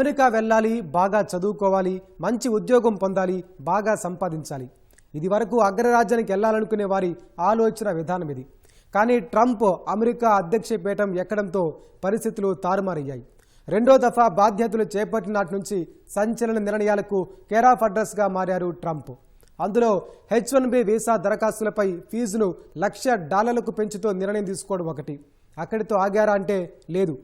America వెళ్ళాలి బాగా చదువుకోవాలి మంచి ఉద్యోగం పొందాలి బాగా సంపాదించాలి. ఇది వరకు అగ్రరాజ్యానికి వెళ్ళాలనుకునే వారి ఆలోచన విధానం ఇది. కానీ ట్రంప్ అమెరికా అధ్యక్ష పీఠం ఎక్కడంతో పరిస్థితులు తారుమారయ్యాయి. రెండో దఫా బాధ్యతలు చేపట్టిన నాటి నుంచి సంచలన నిర్ణయాలకు కేరాఫ్ అడ్రస్గా మారారు ట్రంప్. అందులో హెచ్ వన్ బి వీసా దరఖాస్తులపై ఫీజును లక్ష డాలర్లకు పెంచుతూ నిర్ణయం తీసుకోవడం ఒకటి. అక్కడితో ఆగారా అంటే లేదు.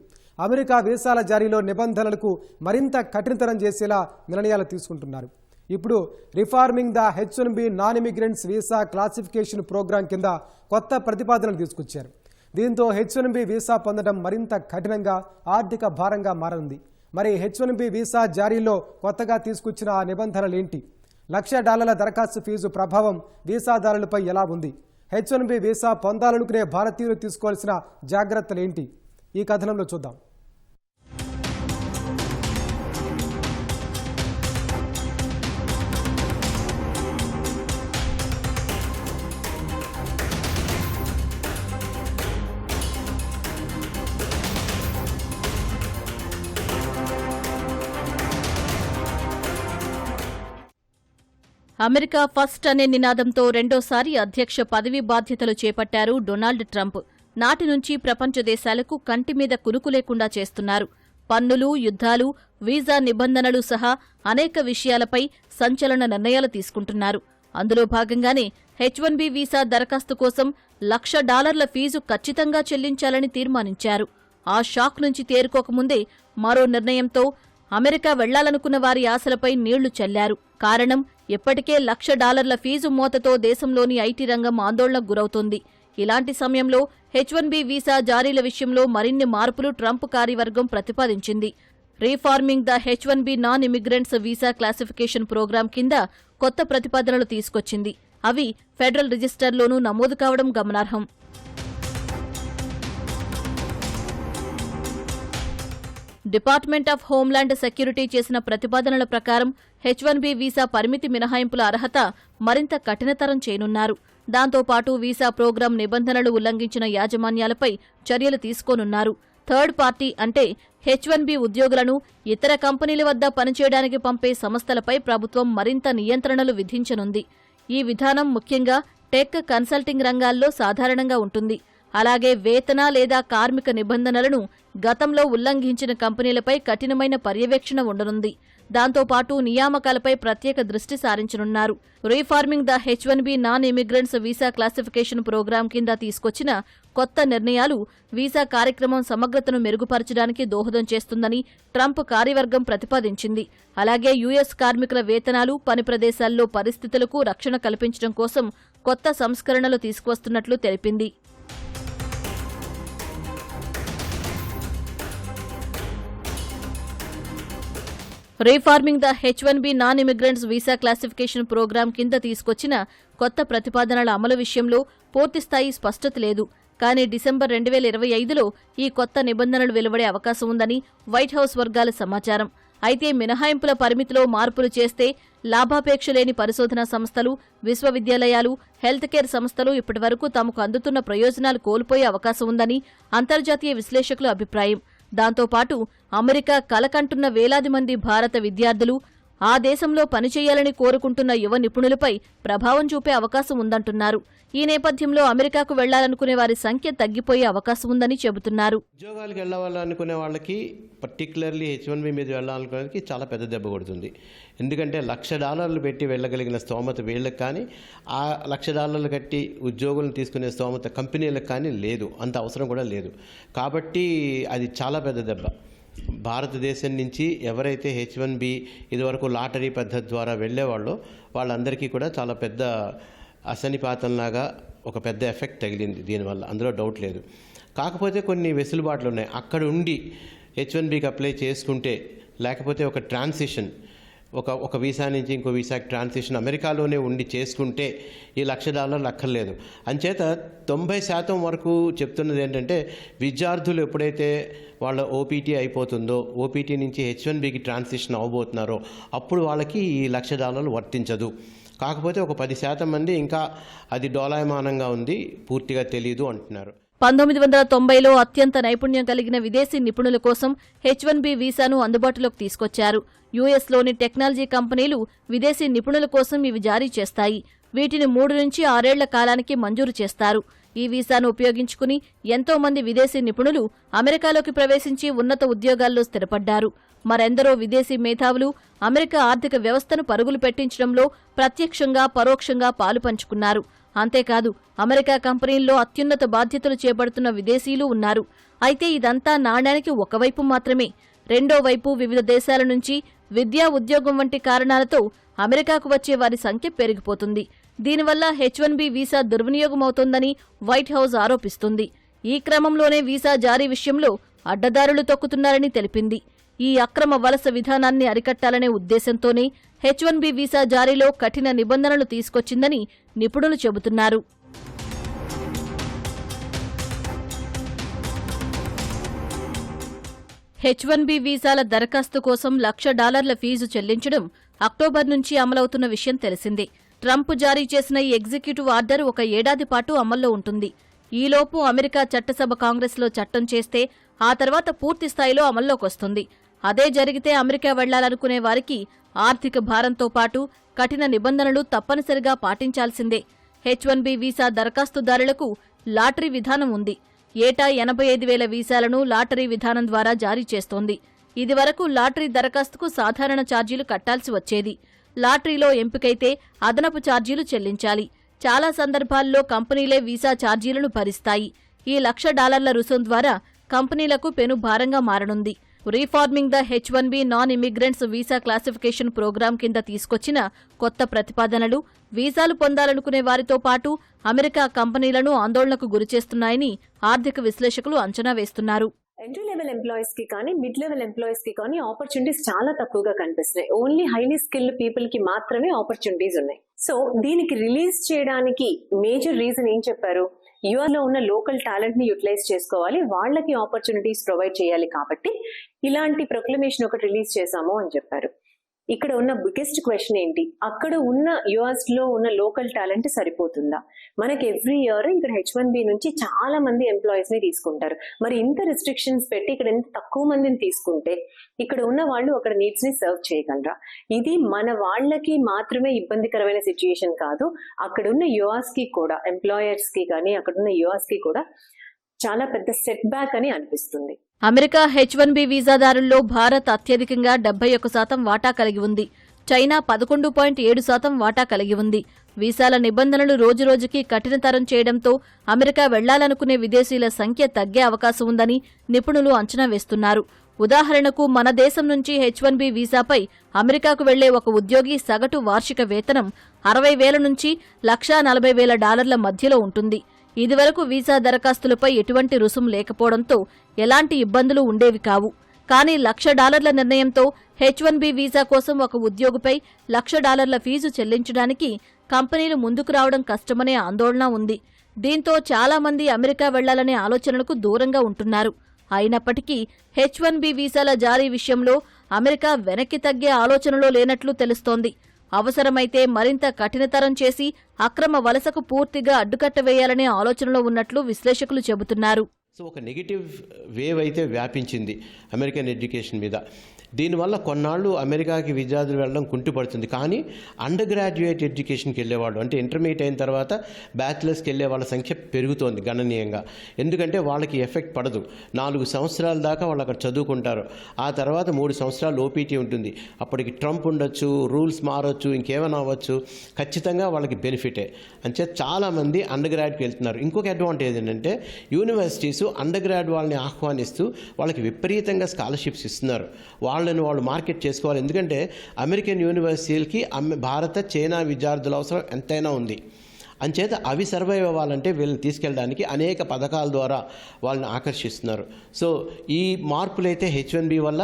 అమెరికా వీసాల జారీలో నిబంధనలకు మరింత కఠినతరం చేసేలా నిర్ణయాలు తీసుకుంటున్నారు. ఇప్పుడు reforming the H one B non immigrants visa classification program కింద కొత్త ప్రతిపాదనలు తీసుకొచ్చారు. దీంతో హెచ్ వన్ బి వీసా పొందడం మరింత కఠినంగా ఆర్థిక భారంగా మారనుంది. మరి హెచ్ వన్ బి వీసా జారీలో కొత్తగా తీసుకొచ్చిన ఆ నిబంధనలేంటి? లక్ష డాలర్ల దరఖాస్తు ఫీజు ప్రభావం వీసాదారులపై ఎలా ఉంది? హెచ్ వన్ బి వీసా పొందాలనుకునే భారతీయులు తీసుకోవాల్సిన జాగ్రత్తలేంటి? ఈ కథనంలో చూద్దాం. అమెరికా ఫస్ట్ అనే నినాదంతో రెండోసారి అధ్యక్ష పదవీ బాధ్యతలు చేపట్టారు డొనాల్డ్ ట్రంప్. నాటి నుంచి ప్రపంచ దేశాలకు కంటి మీద కునుకు లేకుండా చేస్తున్నారు. పన్నులు యుద్ధాలు వీసా నిబంధనలు సహా అనేక విషయాలపై సంచలన నిర్ణయాలు తీసుకుంటున్నారు. అందులో భాగంగానే హెచ్ వన్ బి వీసా దరఖాస్తు కోసం లక్ష డాలర్ల ఫీజు ఖచ్చితంగా చెల్లించాలని తీర్మానించారు. ఆ షాక్ నుంచి తేరుకోకముందే మరో నిర్ణయంతో అమెరికా వెళ్ళాలనుకున్న వారి ఆశలపై నీళ్ళు చల్లారు. కారణం ఇప్పటికే లక్ష డాలర్ల ఫీజు మోతతో దేశంలోని ఐటీ రంగం ఆందోళనకు గురవుతోంది. ఇలాంటి సమయంలో హెచ్ వన్ బి వీసా జారీల విషయంలో మరిన్ని మార్పులు ట్రంప్ కార్యవర్గం ప్రతిపాదించింది. Reforming the H one B non immigrants visa classification program కింద కొత్త ప్రతిపాదనలు తీసుకొచ్చింది. అవి ఫెడరల్ రిజిస్టర్లోనూ నమోదు కావడం గమనార్హం. డిపార్ట్మెంట్ ఆఫ్ హోంల్యాండ్ సెక్యూరిటీ చేసిన ప్రతిపాదనల ప్రకారం హెచ్ వన్ బి వీసా పరిమితి మినహాయింపుల అర్హత మరింత కఠినతరం చేయనున్నారు. దాంతోపాటు వీసా ప్రోగ్రాం నిబంధనలు ఉల్లంఘించిన యాజమాన్యాలపై చర్యలు తీసుకోనున్నారు. థర్డ్ పార్టీ అంటే హెచ్ వన్ బి ఉద్యోగులను ఇతర కంపెనీల వద్ద పనిచేయడానికి పంపే సంస్థలపై ప్రభుత్వం మరింత నియంత్రణలు విధించనుంది. ఈ విధానం ముఖ్యంగా టెక్ కన్సల్టింగ్ రంగాల్లో సాధారణంగా ఉంటుంది. అలాగే వేతన లేదా కార్మిక నిబంధనలను గతంలో ఉల్లంఘించిన కంపెనీలపై కఠినమైన పర్యవేక్షణ ఉండనుంది. దాంతోపాటు నియామకాలపై ప్రత్యేక దృష్టి సారించనున్నారు. Reforming the H one B non immigrants visa classification program కింద తీసుకొచ్చిన కొత్త నిర్ణయాలు వీసా కార్యక్రమం సమగ్రతను మెరుగుపరచడానికి దోహదం చేస్తుందని ట్రంప్ కార్యవర్గం ప్రతిపాదించింది. అలాగే యుఎస్ కార్మికుల వేతనాలు పని ప్రదేశాల్లో పరిస్థితులకు రక్షణ కల్పించడం కోసం కొత్త సంస్కరణలు తీసుకువస్తున్నట్లు తెలిపింది. Reforming the H one B non immigrants visa classification program కింద తీసుకొచ్చిన కొత్త ప్రతిపాదనల అమలు విషయంలో పూర్తిస్థాయి స్పష్టత లేదు. కానీ డిసెంబర్ రెండు వేల ఇరవై ఐదులో ఈ కొత్త నిబంధనలు వెలువడే అవకాశం ఉందని వైట్ హౌస్ వర్గాల సమాచారం. అయితే మినహాయింపుల పరిమితిలో మార్పులు చేస్తే లాభాపేక్ష లేని పరిశోధనా సంస్థలు విశ్వవిద్యాలయాలు హెల్త్ కేర్ సంస్థలు ఇప్పటివరకు తమకు అందుతున్న ప్రయోజనాలు కోల్పోయే అవకాశం ఉందని అంతర్జాతీయ విశ్లేషకుల అభిప్రాయం. దాంతోపాటు అమెరికా కలకంటున్న వేలాది మంది భారత విద్యార్థులు ఆ దేశంలో పనిచేయాలని కోరుకుంటున్న యువ నిపుణులపై ప్రభావం చూపే అవకాశం ఉందంటున్నారు. ఈ నేపథ్యంలో అమెరికాకు వెళ్ళాలనుకునే వారి సంఖ్య తగ్గిపోయే అవకాశం ఉందని చెబుతున్నారు. ఉద్యోగాలకు వెళ్ళాలనుకునే వాళ్ళకి పర్టికులర్లీ హెచ్ వన్ బి మీద వెళ్ళాలనుకునే చాలా పెద్ద దెబ్బ కొడుతుంది. ఎందుకంటే లక్ష డాలర్లు పెట్టి వెళ్ళగలిగిన స్తోమత వీళ్ళకి కానీ ఆ లక్ష డాలర్లు కట్టి ఉద్యోగులను తీసుకునే స్తోమత కంపెనీలకు కానీ లేదు. అంత అవసరం కూడా లేదు. కాబట్టి అది చాలా పెద్ద దెబ్బ. భారతదేశం నుంచి ఎవరైతే హెచ్ వన్ బి ఇదివరకు లాటరీ పద్ధతి ద్వారా వెళ్ళేవాళ్ళో వాళ్ళందరికీ కూడా చాలా పెద్ద అసనిపాతంలాగా ఒక పెద్ద ఎఫెక్ట్ తగిలింది దీనివల్ల. అందులో డౌట్ లేదు. కాకపోతే కొన్ని వెసులుబాట్లు ఉన్నాయి అక్కడ ఉండి హెచ్ వన్ బికి అప్లై చేసుకుంటే లేకపోతే ఒక ట్రాన్సిషన్ ఒక ఒక వీసా నుంచి ఇంకో వీసాకి ట్రాన్సిషన్ అమెరికాలోనే ఉండి చేసుకుంటే ఈ లక్ష డాలర్లు అక్కర్లేదు. అంచేత తొంభై శాతం వరకు చెప్తున్నది ఏంటంటే విద్యార్థులు ఎప్పుడైతే వాళ్ళ ఓపీటీ అయిపోతుందో ఓపీటీ నుంచి హెచ్ వన్ బికి ట్రాన్సిషన్ అవ్వబోతున్నారో అప్పుడు వాళ్ళకి ఈ లక్ష డాలర్లు వర్తించదు. కాకపోతే ఒక పది శాతం మంది ఇంకా అది డోలాయమానంగా ఉంది పూర్తిగా తెలియదు అంటున్నారు. పంతొమ్మిది వందల తొంభైలో అత్యంత నైపుణ్యం కలిగిన విదేశీ నిపుణుల కోసం హెచ్ వన్ బి వీసాను అందుబాటులోకి తీసుకొచ్చారు. యుఎస్లోని టెక్నాలజీ కంపెనీలు విదేశీ నిపుణుల కోసం ఇవి జారీ చేస్తాయి. వీటిని మూడు నుంచి ఆరేళ్ళ కాలానికి మంజూరు చేస్తారు. ఈ వీసాను ఉపయోగించుకుని ఎంతో మంది విదేశీ నిపుణులు అమెరికాలోకి ప్రవేశించి ఉన్నత ఉద్యోగాల్లో స్థిరపడ్డారు. మరెందరో విదేశీ మేధావులు అమెరికా ఆర్థిక వ్యవస్థను పరుగులు పెట్టించడంలో ప్రత్యక్షంగా పరోక్షంగా పాలుపంచుకున్నారు అంతేకాదు అమెరికా కంపెనీల్లో అత్యున్నత బాధ్యతలు చేపడుతున్న విదేశీయులు ఉన్నారు. అయితే ఇదంతా నాణ్యానికి ఒకవైపు మాత్రమే. రెండో వైపు వివిధ దేశాల నుంచి విద్యా ఉద్యోగం వంటి కారణాలతో అమెరికాకు వచ్చే వారి సంఖ్య పెరిగిపోతుంది. దీనివల్ల హెచ్ వన్ బి వీసా దుర్వినియోగమవుతోందని వైట్ హౌస్ ఆరోపిస్తుంది. ఈ క్రమంలోనే వీసా జారీ విషయంలో అడ్డదారులు తొక్కుతున్నారని తెలిపింది. ఈ అక్రమ వలస విధానాన్ని అరికట్టాలనే ఉద్దేశంతోనే హెచ్ వన్ బి వీసా జారీలో కఠిన నిబంధనలు తీసుకొచ్చిందని నిపుణులు చెబుతున్నారు. హెచ్ వన్ బి వీసాల దరఖాస్తు కోసం లక్ష డాలర్ల ఫీజు చెల్లించడం అక్టోబర్ నుంచి అమలవుతున్న విషయం తెలిసిందే. ట్రంప్ జారీ చేసిన ఈ ఎగ్జిక్యూటివ్ ఆర్డర్ ఒక ఏడాది పాటు అమల్లో ఉంటుంది. ఈలోపు అమెరికా చట్టసభ కాంగ్రెస్లో చట్టం చేస్తే ఆ తర్వాత పూర్తి స్థాయిలో అమల్లోకొస్తుంది. అదే జరిగితే అమెరికా వెళ్ళాలనుకునే వారికి ఆర్థిక భారంతో పాటు కఠిన నిబంధనలు తప్పనిసరిగా పాటించాల్సిందే. హెచ్ వన్ బి వీసా దరఖాస్తుదారులకు లాటరీ విధానం ఉంది. ఏటా ఎనభై ఐదు వేల వీసాలను లాటరీ విధానం ద్వారా జారీ చేస్తోంది. ఇదివరకు లాటరీ దరఖాస్తుకు సాధారణ ఛార్జీలు కట్టాల్సి వచ్చేది. లాటరీలో ఎంపికైతే అదనపు ఛార్జీలు చెల్లించాలి. చాలా సందర్భాల్లో కంపెనీలే వీసా ఛార్జీలను భరిస్తాయి. ఈ లక్ష డాలర్ల రుసుం ద్వారా కంపెనీలకు పెను భారంగా మారనుంది. Reforming the H one B non immigrants visa classification program కింద తీసుకొచ్చిన కొత్త ప్రతిపాదనలు వీసాలు పొందాలనుకునే వారితో పాటు అమెరికా కంపెనీలను ఆందోళనకు గురిచేస్తున్నాయని ఆర్థిక విశ్లేషకులు అంచనా వేస్తున్నారు. ఎంట్రీ లెవెల్ ఎంప్లాయీస్కి కానీ మిడ్ లెవెల్ ఎంప్లాయీస్కి కానీ ఆపర్చునిటీస్ చాలా తక్కువగా కనిపిస్తున్నాయి. ఓన్లీ హైలీ స్కిల్డ్ పీపుల్కి మాత్రమే ఆపర్చునిటీస్ ఉన్నాయి. సో దీనికి రిలీజ్ చేయడానికి మేజర్ రీజన్ ఏం చెప్పారు? యుఆర్లో ఉన్న లోకల్ టాలెంట్ని యూటిలైజ్ చేసుకోవాలి. వాళ్ళకి ఆపర్చునిటీస్ ప్రొవైడ్ చేయాలి కాబట్టి ఇలాంటి ప్రొక్లమేషన్ ఒకటి రిలీజ్ చేశాము అని చెప్పారు. ఇక్కడ ఉన్న బిగ్గెస్ట్ క్వశ్చన్ ఏంటి? అక్కడ ఉన్న యుఎస్లో ఉన్న లోకల్ టాలెంట్ సరిపోతుందా? మనకి ఎవ్రీ ఇయర్ ఇక్కడ హెచ్ వన్ బి నుంచి చాలా మంది ఎంప్లాయీస్ని తీసుకుంటారు. మరి ఇంత రిస్ట్రిక్షన్స్ పెట్టి ఇక్కడ ఎంత తక్కువ మందిని తీసుకుంటే ఇక్కడ ఉన్న వాళ్ళు అక్కడ నీడ్స్ని సర్వ్ చేయగలరా? ఇది మన వాళ్ళకి మాత్రమే ఇబ్బందికరమైన సిచ్యుయేషన్ కాదు. అక్కడ ఉన్న యుఎస్కి కూడా ఎంప్లాయర్స్కి కానీ అక్కడ ఉన్న యుఎస్కి కూడా చాలా పెద్ద సెట్ బ్యాక్ అని అనిపిస్తుంది. అమెరికా హెచ్ వన్ బి వీసాదారుల్లో భారత్ అత్యధికంగా డెబ్బై ఒక్క శాతం వాటా కలిగి ఉంది. చైనా పదకొండు పాయింట్ ఏడు శాతం వాటా కలిగి ఉంది. వీసాల నిబంధనలు రోజురోజుకి కఠినతరం చేయడంతో అమెరికా వెళ్ళాలనుకునే విదేశీయుల సంఖ్య తగ్గే అవకాశం ఉందని నిపుణులు అంచనా వేస్తున్నారు. ఉదాహరణకు మన దేశం నుంచి హెచ్ వన్ బి వీసాపై అమెరికాకు వెళ్ళే ఒక ఉద్యోగి సగటు వార్షిక వేతనం అరవై వేల నుంచి లక్షా నలభై వేల డాలర్ల మధ్యలో ఉంటుంది. ఇదివరకు వీసా దరఖాస్తులపై ఎటువంటి రుసుము లేకపోవడంతో ఎలాంటి ఇబ్బందులు ఉండేవి కావు. కానీ లక్ష డాలర్ల నిర్ణయంతో హెచ్ వన్ బి వీసా కోసం ఒక ఉద్యోగిపై లక్ష డాలర్ల ఫీజు చెల్లించడానికి కంపెనీలు ముందుకు రావడం కష్టమనే ఆందోళన ఉంది. దీంతో చాలా మంది అమెరికా వెళ్ళాలనే ఆలోచనలకు దూరంగా ఉంటున్నారు. అయినప్పటికీ హెచ్ వన్ బి వీసాల జారీ విషయంలో అమెరికా వెనక్కి తగ్గే ఆలోచనలో లేనట్లు తెలుస్తోంది. అవసరమైతే మరింత కఠినతరం చేసి అక్రమ వలసకు పూర్తిగా అడ్డుకట్ట వేయాలనే ఆలోచనలో ఉన్నట్లు విశ్లేషకులు చెబుతున్నారు. సో ఒక నెగిటివ్ వేవ్ అయితే వ్యాపించింది అమెరికన్ ఎడ్యుకేషన్ మీద. దీనివల్ల కొన్నాళ్ళు అమెరికాకి విద్యార్థులు వెళ్ళడం కుంటుపడుతుంది. కానీ అండర్ గ్రాడ్యుయేట్ ఎడ్యుకేషన్కి వెళ్ళేవాళ్ళు అంటే ఇంటర్మీడియట్ అయిన తర్వాత బ్యాచిలర్స్కి వెళ్ళే వాళ్ళ సంఖ్య పెరుగుతోంది గణనీయంగా. ఎందుకంటే వాళ్ళకి ఎఫెక్ట్ పడదు. నాలుగు సంవత్సరాల దాకా వాళ్ళు అక్కడ చదువుకుంటారు. ఆ తర్వాత మూడు సంవత్సరాలు ఓపీటీ ఉంటుంది. అప్పటికి ట్రంప్ ఉండొచ్చు రూల్స్ మారొచ్చు ఇంకేమైనా అవ్వచ్చు. ఖచ్చితంగా వాళ్ళకి బెనిఫిటే అంటే చాలామంది అండర్ గ్రాడ్కి వెళ్తున్నారు. ఇంకొక అడ్వాంటేజ్ ఏంటంటే యూనివర్సిటీస్ అండర్ గ్రాడ్ వాళ్ళని ఆహ్వానిస్తూ వాళ్ళకి విపరీతంగా స్కాలర్షిప్స్ ఇస్తున్నారు. వాళ్ళ వాళ్ళని వాళ్ళు మార్కెట్ చేసుకోవాలి. ఎందుకంటే అమెరికన్ యూనివర్సిటీలకి అమె భారత చైనా విద్యార్థుల అవసరం ఎంతైనా ఉంది. అంచేత అవి సర్వైవ్ అవ్వాలంటే వీళ్ళని తీసుకెళ్ళడానికి అనేక పథకాల ద్వారా వాళ్ళని ఆకర్షిస్తున్నారు. సో ఈ మార్పులైతే హెచ్ వన్ బి వల్ల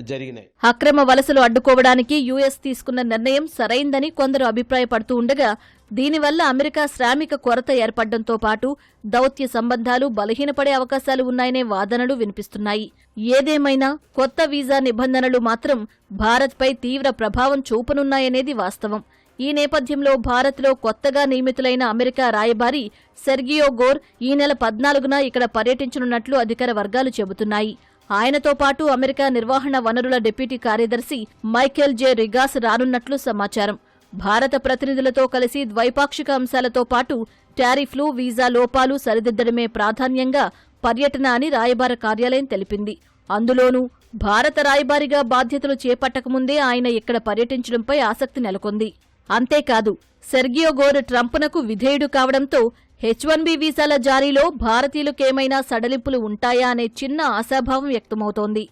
జరిగినాయి. అక్రమ వలసలు అడ్డుకోవడానికి యుఎస్ తీసుకున్న నిర్ణయం సరైందని కొందరు అభిప్రాయపడుతూ ఉండగా దీనివల్ల అమెరికా శ్రామిక కొరత ఏర్పడడంతో పాటు దౌత్య సంబంధాలు బలహీనపడే అవకాశాలు ఉన్నాయనే వాదనలు వినిపిస్తున్నాయి. ఏదేమైనా కొత్త వీసా నిబంధనలు మాత్రం భారత్పై తీవ్ర ప్రభావం చూపనున్నాయనేది వాస్తవం. ఈ నేపథ్యంలో భారత్లో కొత్తగా నియమితులైన అమెరికా రాయబారి సెర్గియో గోర్ ఈ నెల పద్నాలుగున ఇక్కడ పర్యటించనున్నట్లు అధికార వర్గాలు చెబుతున్నాయి. ఆయనతో పాటు అమెరికా నిర్వహణ వనరుల డిప్యూటీ కార్యదర్శి మైకేల్ జే రిగాస్ రానున్నట్లు సమాచారం. భారత ప్రతినిధులతో కలిసి ద్వైపాక్షిక అంశాలతో పాటు టారిఫ్లు వీసా లోపాలు సరిదిద్దడమే ప్రాధాన్యంగా పర్యటన అని రాయబార కార్యాలయం తెలిపింది. అందులోనూ భారత రాయబారిగా బాధ్యతలు చేపట్టకముందే ఆయన ఇక్కడ పర్యటించడంపై ఆసక్తి నెలకొంది. అంతేకాదు సెర్గియోగోర్ ట్రంప్నకు విధేయుడు కావడంతో హెచ్ వన్ బి వీసాల జారీలో భారతీయులకేమైనా సడలింపులు ఉంటాయా అనే చిన్న ఆశాభావం వ్యక్తమవుతోంది.